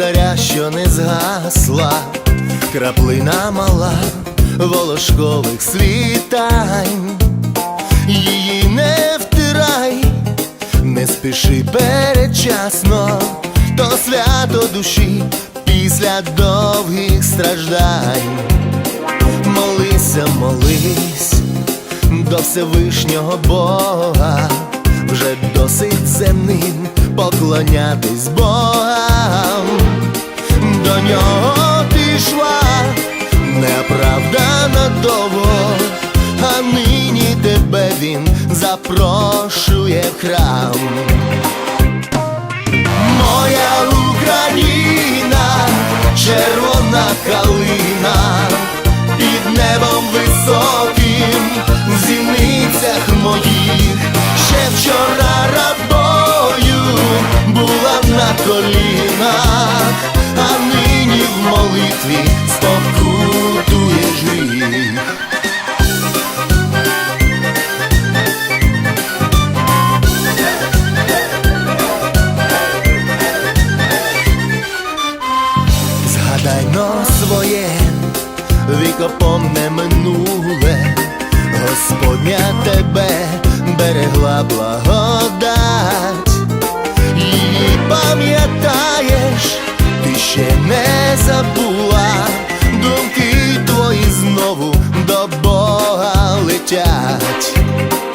заря, що не згасла, краплина мала волошкових світань, її не втирай, не спіши передчасно, то свято душі після довгих страждань. Молися, молись до Всевишнього Бога, вже досить земним поклонятись Богам. До нього пішла неправда довго, а нині тебе він запрошує в храм. Моя Україна, червона калина, під небом високим, молитві спокутуєш гріх. Згадай но своє вікопомне минуле, Господня тебе берегла благодать, летять.